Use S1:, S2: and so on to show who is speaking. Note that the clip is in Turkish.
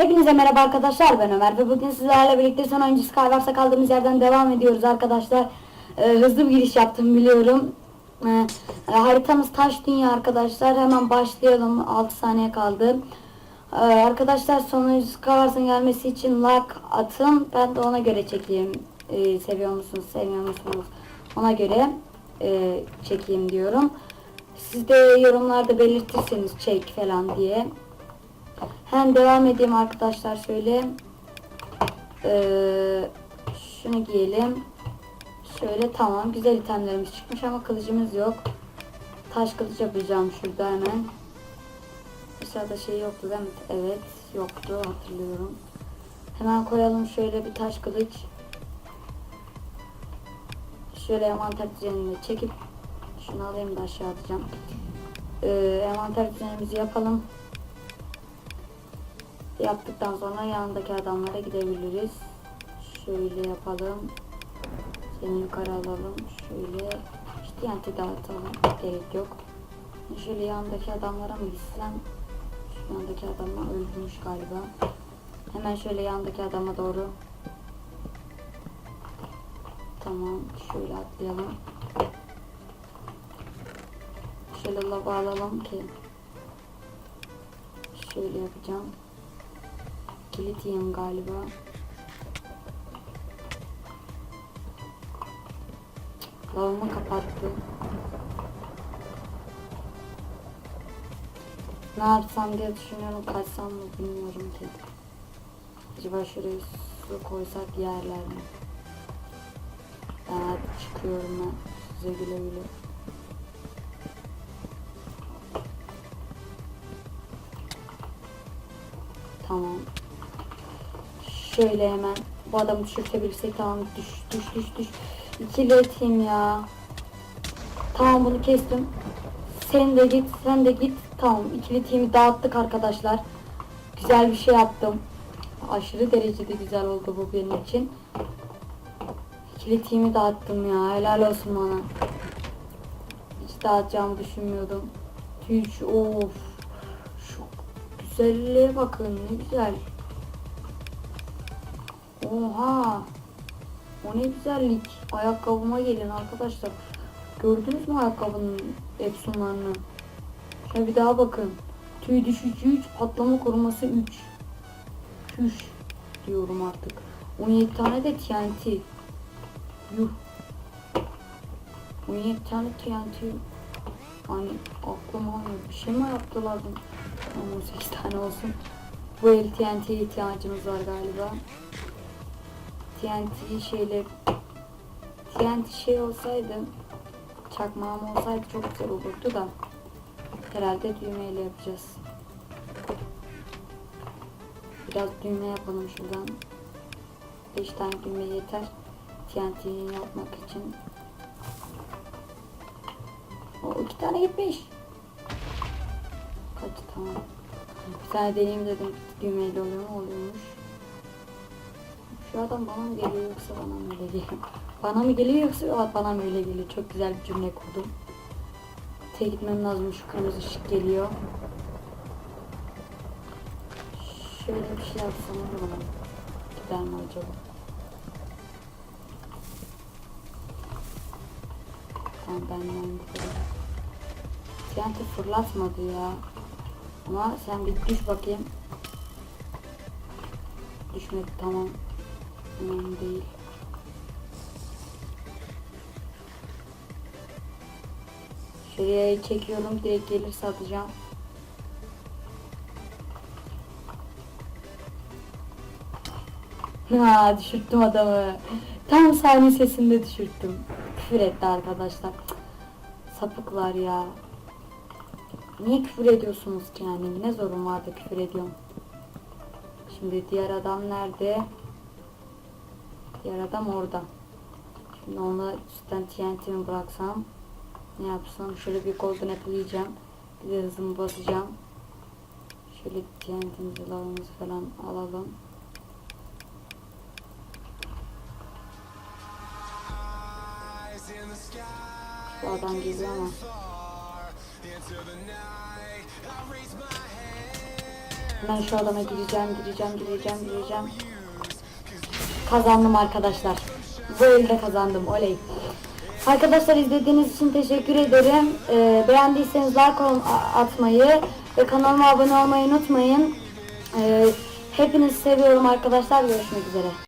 S1: Hepinize merhaba arkadaşlar ben Ömer ve bugün sizlerle birlikte son oyuncu Skywars'a kaldığımız yerden devam ediyoruz arkadaşlar. Ee, hızlı bir giriş yaptım biliyorum. Ee, e, haritamız taş dünya arkadaşlar hemen başlayalım 6 saniye kaldı. Ee, arkadaşlar son oyuncu Skywars'ın gelmesi için like atın ben de ona göre çekeyim. Ee, seviyor musunuz sevmiyor musunuz ona göre e, çekeyim diyorum. Siz de yorumlarda belirtirseniz çek falan diye. Hem devam edeyim arkadaşlar şöyle. Ee, şunu giyelim. Şöyle tamam güzel itemlerimiz çıkmış ama kılıcımız yok. Taş kılıç yapacağım şurada hemen. Aşağıda şey yoktu değil mi? Evet yoktu hatırlıyorum. Hemen koyalım şöyle bir taş kılıç. Şöyle envanter düzenini çekip şunu alayım da aşağı atacağım. Ee, envanter düzenimizi yapalım. Yaptıktan sonra yanındaki adamlara gidebiliriz. Şöyle yapalım. Seni yukarı alalım. Şöyle işte TNT dağıtalım. Gerek yok. Şöyle yanındaki adamlara mı gitsem? Şu yandaki adamlar öldürmüş galiba. Hemen şöyle yandaki adama doğru. Tamam. Şöyle atlayalım. Şöyle lava alalım ki. Şöyle yapacağım. Yiyeyim galiba. Lavamı kapattı. Ne yapsam diye düşünüyorum. Kaçsam mı bilmiyorum ki. Acaba şuraya su koysak yerler mi? Hadi çıkıyorum ben. Size güle güle. Tamam. Şöyle hemen bu adamı düşürtebilirsek tamam düş düş düş düş. İkili eteyim ya. Tamam bunu kestim. Sen de git sen de git. Tamam ikili team'i dağıttık arkadaşlar. Güzel bir şey yaptım. Aşırı derecede güzel oldu bu benim için. İkili team'i dağıttım ya. Helal olsun bana. Hiç dağıtacağımı düşünmüyordum. Hiç of. Şu güzelliğe bakın ne güzel. Oha. O ne güzellik. Ayakkabıma gelin arkadaşlar. Gördünüz mü ayakkabının efsunlarını? Şöyle bir daha bakın. Tüy düşücü 3, patlama koruması 3. Küş diyorum artık. 17 tane de TNT. Yuh. 17 tane TNT. Hani aklıma almıyor. Bir şey mi yaptılar bu? Tamam, 18 tane olsun. Bu el TNT'ye ihtiyacımız var galiba. TNT şeyle TNT şey olsaydı çakmağım olsaydı çok güzel olurdu da herhalde düğmeyle yapacağız. Biraz düğme yapalım şuradan. 5 tane düğme yeter. TNT'yi yapmak için. O iki tane gitmiş. Kaç tamam. Bir tane deneyim dedim düğmeyle oluyor mu oluyormuş. Şu adam bana mı geliyor yoksa bana mı öyle geliyor? Bana mı geliyor yoksa bana mı öyle geliyor? Çok güzel bir cümle kurdum. Te gitmem lazım. Şu kırmızı ışık geliyor. Şöyle bir şey yapsam olur? Gider mi acaba? Tamam bu kadar. TNT fırlatmadı ya. Ama sen bir düş bakayım. Düşmedi tamam. Önemli değil. Şuraya çekiyorum direkt gelirse atacağım. Ha düşürttüm adamı. Tam sahne sesinde düşürttüm. Küfür etti arkadaşlar. Sapıklar ya. Niye küfür ediyorsunuz ki yani? Ne zorun vardı küfür ediyorum. Şimdi diğer adam nerede? Diğer adam orada. Şimdi ona üstten TNT'mi bıraksam ne yapsam? Şöyle bir golden apple yiyeceğim. Bir de hızımı basacağım. Şöyle TNT'mizi, lavamızı falan alalım. Bu adam geliyor ama. Ben şu adama gireceğim, gireceğim, gireceğim, gireceğim. Kazandım arkadaşlar. Bu elde kazandım. Oley. Arkadaşlar izlediğiniz için teşekkür ederim. Ee, beğendiyseniz like atmayı ve kanalıma abone olmayı unutmayın. Ee, hepinizi seviyorum arkadaşlar. Görüşmek üzere.